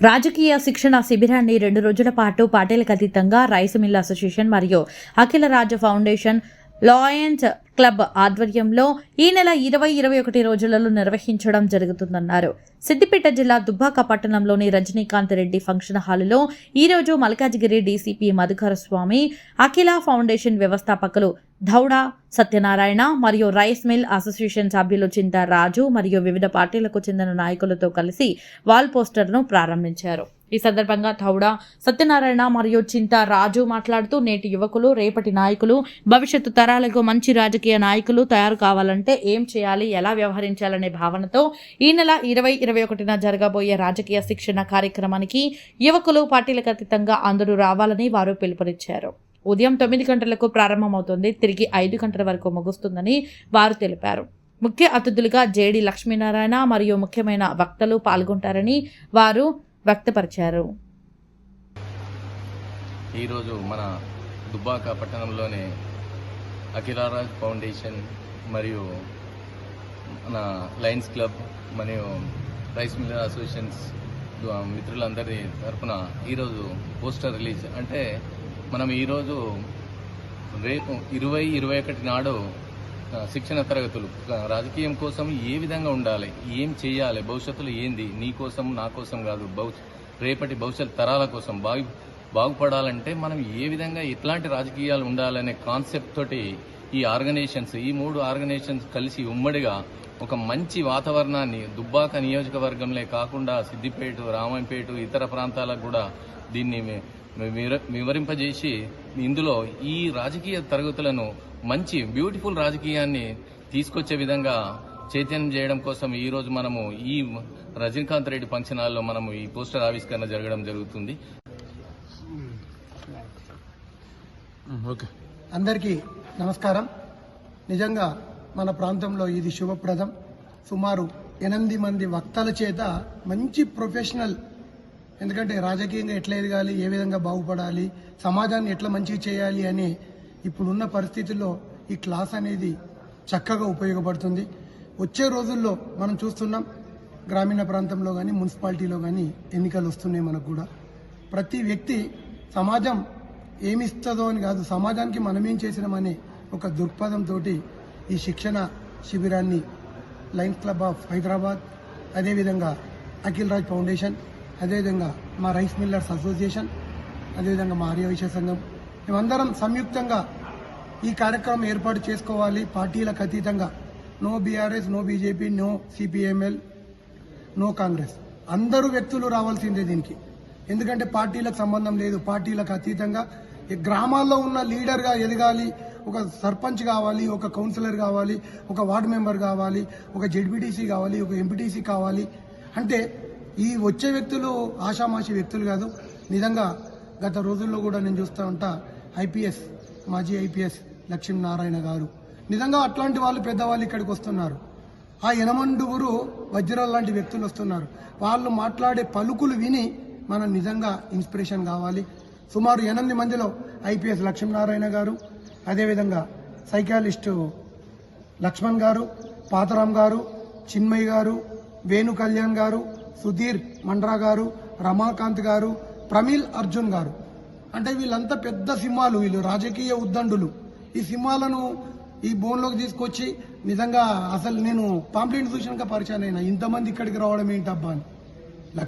రాజకీయ శిక్షణ శిబిరాన్ని రెండు రోజుల పాటు పార్టీలకు అతీతంగా రైస్ మిల్ అసోసియేషన్ మరియు అఖిల రాజ్య ఫౌండేషన్ లాయన్స్ క్లబ్ ఆధ్వర్యంలో ఈ నెల ఇరవై ఇరవై ఒకటి రోజులలో నిర్వహించడం జరుగుతుందన్నారు. సిద్దిపేట జిల్లా దుబ్బాక పట్టణంలోని రజనీకాంత్ రెడ్డి ఫంక్షన్ హాలులో ఈరోజు మల్కాజ్గిరి డీసీపీ మధుకర స్వామి అఖిల ఫౌండేషన్ వ్యవస్థాపకులు ధౌడా సత్యనారాయణ మరియు రైస్ మిల్ అసోసియేషన్ సభ్యులు చింత రాజు మరియు వివిధ పార్టీలకు చెందిన నాయకులతో కలిసి వాల్ పోస్టర్ను ప్రారంభించారు. ఈ సందర్భంగా థౌడా సత్యనారాయణ మరియు చింత రాజు మాట్లాడుతూ నేటి యువకులు రేపటి నాయకులు భవిష్యత్తు తరాలకు మంచి రాజకీయ నాయకులు తయారు కావాలంటే ఏం చేయాలి ఎలా వ్యవహరించాలనే భావనతో ఈ నెల ఇరవై ఇరవై ఒకటిన జరగబోయే రాజకీయ శిక్షణ కార్యక్రమానికి యువకులు పార్టీలకు అతీతంగా అందరూ రావాలని వారు పిలుపునిచ్చారు. ఉదయం తొమ్మిది గంటలకు ప్రారంభమవుతుంది. తిరిగి ఐదు గంటల వరకు ముగుస్తుందని వారు తెలిపారు. ముఖ్య అతిథులుగా జేడి లక్ష్మీనారాయణ మరియు ముఖ్యమైన వక్తలు పాల్గొంటారని వారు వ్యక్తపరిచారు. ఈరోజు మన దుబ్బాక పట్టణంలోని అఖిలారాజ్ ఫౌండేషన్ మరియు మన లయన్స్ క్లబ్ మరియు రైస్ మిల్లర్ అసోసియేషన్స్ మిత్రులందరి తరఫున ఈరోజు పోస్టర్ రిలీజ్. అంటే మనం ఈరోజు రేపు ఇరవై ఇరవై ఒకటి నాడు శిక్షణ తరగతులు రాజకీయం కోసం ఏ విధంగా ఉండాలి ఏం చేయాలి భవిష్యత్తులో ఏంది నీ కోసం నా కోసం కాదు రేపటి భవిష్యత్ తరాల కోసం బాగు బాగుపడాలంటే మనం ఏ విధంగా ఎట్లాంటి రాజకీయాలు ఉండాలనే కాన్సెప్ట్ తోటి ఈ ఆర్గనైజేషన్స్ ఈ మూడు ఆర్గనైజేషన్స్ కలిసి ఉమ్మడిగా ఒక మంచి వాతావరణాన్ని దుబ్బాక నియోజకవర్గంలో కాకుండా సిద్దిపేట రామంపేట ఇతర ప్రాంతాలకు కూడా దీన్ని వివరింపజేసి ఇందులో ఈ రాజకీయ తరగతులను మంచి బ్యూటిఫుల్ రాజకీయాన్ని తీసుకొచ్చే విధంగా చైతన్యం చేయడం కోసం ఈ రోజు మనము ఈ రజనీకాంత్ రెడ్డి ఫంక్షన్ హాల్లో మనము ఈ పోస్టర్ ఆవిష్కరణ జరగడం జరుగుతుంది. ఓకే. అందరికీ నమస్కారం. నిజంగా మన ప్రాంతంలో ఇది శుభప్రదం. సుమారు ఎనిమిది మంది వక్తల చేత మంచి ప్రొఫెషనల్ ఎందుకంటే రాజకీయంగా ఎట్లా ఎదగాలి ఏ విధంగా బాగుపడాలి సమాజాన్ని ఎట్లా మంచిగా చేయాలి అని ఇప్పుడున్న పరిస్థితుల్లో ఈ క్లాస్ అనేది చక్కగా ఉపయోగపడుతుంది. వచ్చే రోజుల్లో మనం చూస్తున్నాం గ్రామీణ ప్రాంతంలో కానీ మున్సిపాలిటీలో కానీ ఎన్నికలు వస్తున్నాయి మనకు కూడా. ప్రతి వ్యక్తి సమాజం ఏమిస్తుందో అని కాదు సమాజానికి మనమేం చేసినామనే ఒక దృక్పథంతో ఈ శిక్షణ శిబిరాన్ని లయన్స్ క్లబ్ ఆఫ్ హైదరాబాద్ అదేవిధంగా అఖిల్ రాజ్ ఫౌండేషన్ అదేవిధంగా మా రైస్ మిల్లర్స్ అసోసియేషన్ అదేవిధంగా మా ఆర్యవైశ్య సంఘం మేమందరం సంయుక్తంగా ఈ కార్యక్రమం ఏర్పాటు చేసుకోవాలి. పార్టీలకు అతీతంగా. No BRS no BJP no CPIML no Congress. అందరూ వ్యక్తులు రావాల్సిందే దీనికి. ఎందుకంటే పార్టీలకు సంబంధం లేదు. పార్టీలకు అతీతంగా గ్రామాల్లో ఉన్న లీడర్గా ఎదగాలి. ఒక సర్పంచ్ కావాలి ఒక కౌన్సిలర్ కావాలి ఒక వార్డు మెంబర్ కావాలి ఒక జెడ్పీటీసీ కావాలి ఒక ఎంపీటీసీ కావాలి. అంటే ఈ వచ్చే వ్యక్తులు ఆషామాషి వ్యక్తులు కాదు. నిజంగా గత రోజుల్లో కూడా నేను చూస్తూ ఉంటా ఐపీఎస్ మాజీ ఐపీఎస్ లక్ష్మీనారాయణ గారు. నిజంగా అట్లాంటి వాళ్ళు పెద్దవాళ్ళు ఇక్కడికి వస్తున్నారు. ఆ యనమండుగురు వజ్రాలు లాంటి వ్యక్తులు వస్తున్నారు. వాళ్ళు మాట్లాడే పలుకులు విని మనం నిజంగా ఇన్స్పిరేషన్ కావాలి. సుమారు ఎనిమిది మందిలో ఐపీఎస్ లక్ష్మీనారాయణ గారు అదేవిధంగా సైకాలిస్టు లక్ష్మణ్ గారు పాతరామ్ గారు చిన్మయ్ గారు వేణు కళ్యాణ్ గారు సుధీర్ మండ్రా గారు రమాకాంత్ గారు ప్రమీల్ అర్జున్ గారు. అంటే వీళ్ళంతా పెద్ద సింహాలు వీళ్ళు రాజకీయ ఉద్దండులు. ఈ సింహాలను ఈ బోన్లోకి తీసుకొచ్చి నిజంగా అసలు నేను పాంప్లెంట్ చూసినాక పరిచయం అయినా ఇంతమంది ఇక్కడికి రావడం ఏంటబ్బా అని.